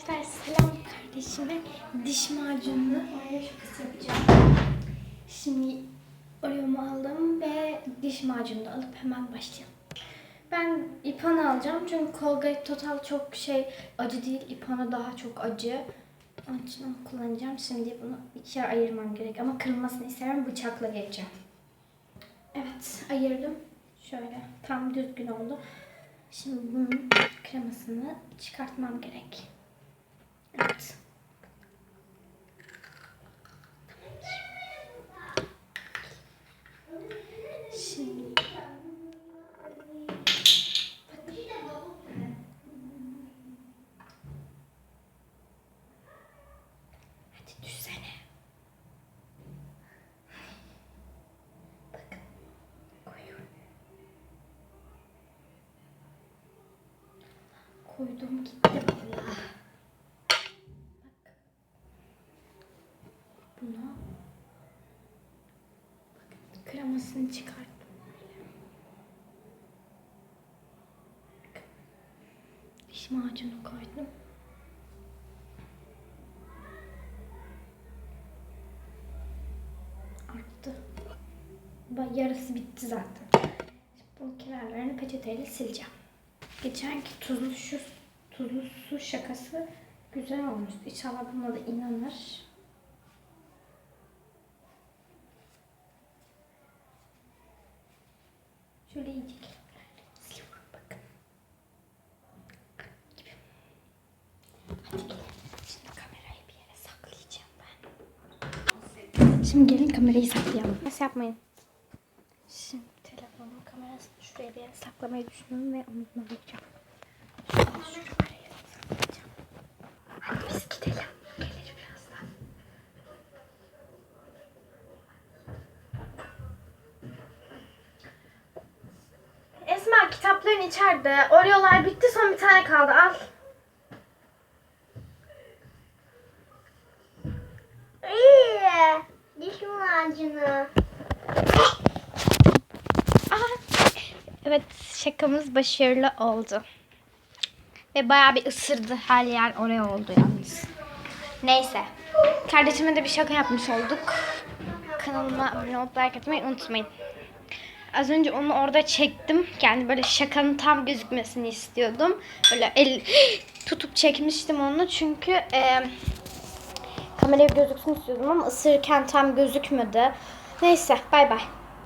Arkadaşlar selam kardeşime diş macununu şakası yapacağım. Şimdi Oreo'mu aldım ve diş macunu da alıp hemen başlayalım. Ben İpana alacağım çünkü Colgate Total çok şey acı değil. İpana daha çok acı. Onun için onu kullanacağım. Şimdi bunu ikiye ayırmam gerek ama kırılmasını istemem bıçakla geçeceğim. Evet ayırdım. Şöyle tam düzgün oldu. Şimdi bunun kremasını çıkartmam gerek. Evet. Şimdi Hadi düşsene. Koydum gitti valla. Bak. Bunu kremasını çıkarttım böyle. Bakın. Diş macunu koydum. Arttı. Yarısı bitti zaten. Şimdi bunun kenarlarını peçeteyle sileceğim. Geçenki tuzlu şu tuzlu su şakası güzel olmuştu. İnşallah buna da inanır. Şöyle iyice kenarlarını siliyorum bakın. Gibi. Hadi gelin. Şimdi kamerayı bir yere saklayacağım ben. Şimdi gelin kamerayı saklayalım. Nasıl yapmayın? Şimdi telefonun kamerasını şuraya bir yere saklamayı düşünüyorum ve unutmayacağım. Şuraya şu kamerayı saklayacağım. Hadi biz gidelim. Gelir birazdan. Esma kitapların içeride. Oreo'lar bitti son bir tane kaldı. Al. Aha. Evet şakamız başarılı oldu. Ve bayağı bir ısırdı. Her yer oraya oldu yalnız. Neyse. Kardeşime de bir şaka yapmış olduk. Kanalıma abone olup like atmayı unutmayın. Az önce onu orada çektim. Yani böyle şakanın tam gözükmesini istiyordum. Böyle el tutup çekmiştim onu çünkü e, kameraya gözüksün istiyordum ama ısırırken tam gözükmedi. Neyse bay bay.